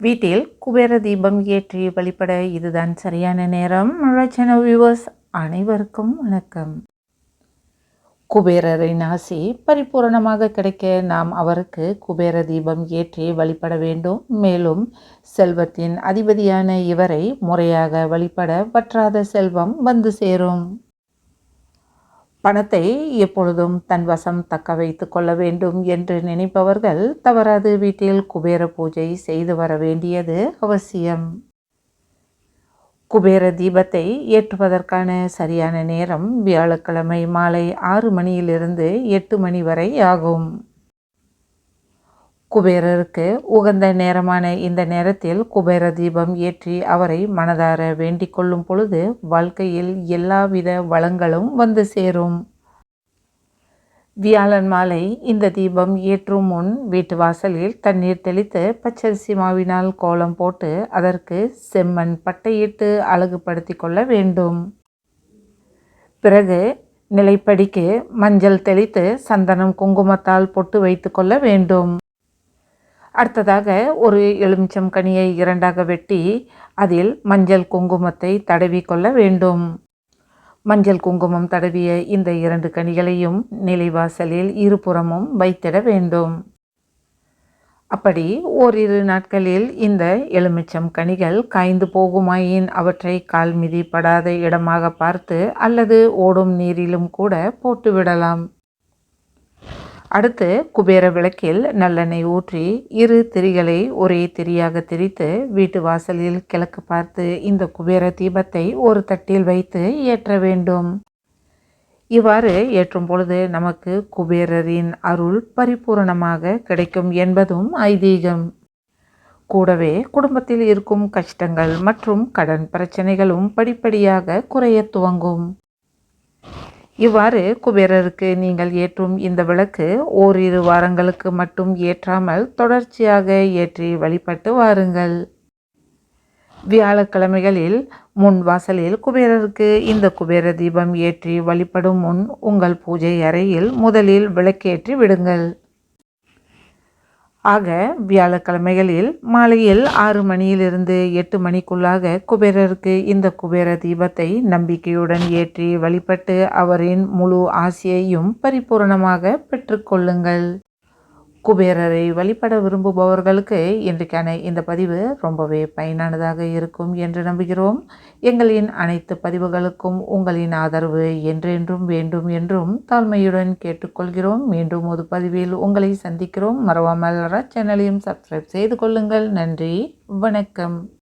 வீட்டில் குபேர தீபம் ஏற்றி வழிபட இதுதான் சரியான நேரம். ரச்சன வியூவர்ஸ் அனைவருக்கும் வணக்கம். குபேரரின் ஆசி பரிபூரணமாக கிடைக்க நாம் அவருக்கு குபேர தீபம் ஏற்றி வழிபட வேண்டும். மேலும் செல்வத்தின் அதிபதியான இவரை முறையாக வழிபட வற்றாத செல்வம் வந்து சேரும். பணத்தை எப்பொழுதும் தன் வசம் தக்க வைத்து கொள்ள வேண்டும் என்று நினைப்பவர்கள் தவறாது வீட்டில் குபேர பூஜை செய்து வர வேண்டியது அவசியம். குபேர தீபத்தை ஏற்றுவதற்கான சரியான நேரம் வியாழக்கிழமை மாலை ஆறு மணியிலிருந்து எட்டு மணி வரை ஆகும். குபேரருக்கு உகந்த நேரமான இந்த நேரத்தில் குபேர தீபம் ஏற்றி அவரை மனதார வேண்டிக் கொள்ளும் பொழுது வாழ்க்கையில் எல்லாவித வளங்களும் வந்து சேரும். வியாழன் மாலை இந்த தீபம் ஏற்றும் முன் வீட்டு வாசலில் தண்ணீர் தெளித்து பச்சரிசி மாவினால் கோலம் போட்டு அதற்கு செம்மண் பட்டையிட்டு அழகுபடுத்தி கொள்ள வேண்டும். பிறகு நிலைப்படிக்கு மஞ்சள் தெளித்து சந்தனம் குங்குமத்தால் பொட்டு வைத்து கொள்ள வேண்டும். அடுத்ததாக ஒரு எலுமிச்சம் கனியை இரண்டாக வெட்டி அதில் மஞ்சள் குங்குமத்தை தடவி கொள்ள வேண்டும். மஞ்சள் குங்குமம் தடவிய இந்த இரண்டு கனிகளையும் நிலைவாசலில் இருபுறமும் வைத்திட வேண்டும். அப்படி ஓரிரு நாட்களில் இந்த எலுமிச்சம் கனிகள் காய்ந்து போகுமாயின் அவற்றை கால் மிதிப்படாத இடமாக பார்த்து அல்லது ஓடும் நீரிலும் கூட போட்டுவிடலாம். அடுத்து குபேர விளக்கில் நல்லெண்ணெய் ஊற்றி இரு திரிகளை ஒரே திரியாக திரித்து வீட்டு வாசலில் கிழக்கு பார்த்து இந்த குபேர தீபத்தை ஒரு தட்டில் வைத்து ஏற்ற வேண்டும். இவ்வாறு ஏற்றும் பொழுது நமக்கு குபேரரின் அருள் பரிபூரணமாக கிடைக்கும் என்பதும் ஐதீகம். கூடவே குடும்பத்தில் இருக்கும் கஷ்டங்கள் மற்றும் கடன் பிரச்சனைகளும் படிப்படியாக குறைய துவங்கும். இவ்வாறு குபேரருக்கு நீங்கள் ஏற்றும் இந்த விளக்கு ஓரிரு வாரங்களுக்கு மட்டும் ஏற்றாமல் தொடர்ச்சியாக ஏற்றி வழிபட்டு வாருங்கள். வியாழக்கிழமைகளில் முன் வாசலில் குபேரருக்கு இந்த குபேர தீபம் ஏற்றி வழிபடும் முன் உங்கள் பூஜை அறையில் முதலில் விளக்கேற்றி விடுங்கள். ஆக வியாழக்கிழமைகளில் மாலையில் ஆறு மணியிலிருந்து எட்டு மணிக்குள்ளாக குபேரருக்கு இந்த குபேர தீபத்தை நம்பிக்கையுடன் ஏற்றி வழிபட்டு அவரின் முழு ஆசையையும் பரிபூரணமாக பெற்றுக்கொள்ளுங்கள். குபேரரை வழிபட விரும்புபவர்களுக்கு இன்றைக்கான இந்த பதிவு ரொம்பவே பயனானதாக இருக்கும் என்று நம்புகிறோம். எங்களின் அனைத்து பதிவுகளுக்கும் உங்களின் ஆதரவு என்றென்றும் வேண்டும் என்றும் தாழ்மையுடன் கேட்டுக்கொள்கிறோம். மீண்டும் ஒரு பதிவில் உங்களை சந்திக்கிறோம். மறவாமல் சேனலையும் சப்ஸ்கிரைப் செய்து கொள்ளுங்கள். நன்றி. வணக்கம்.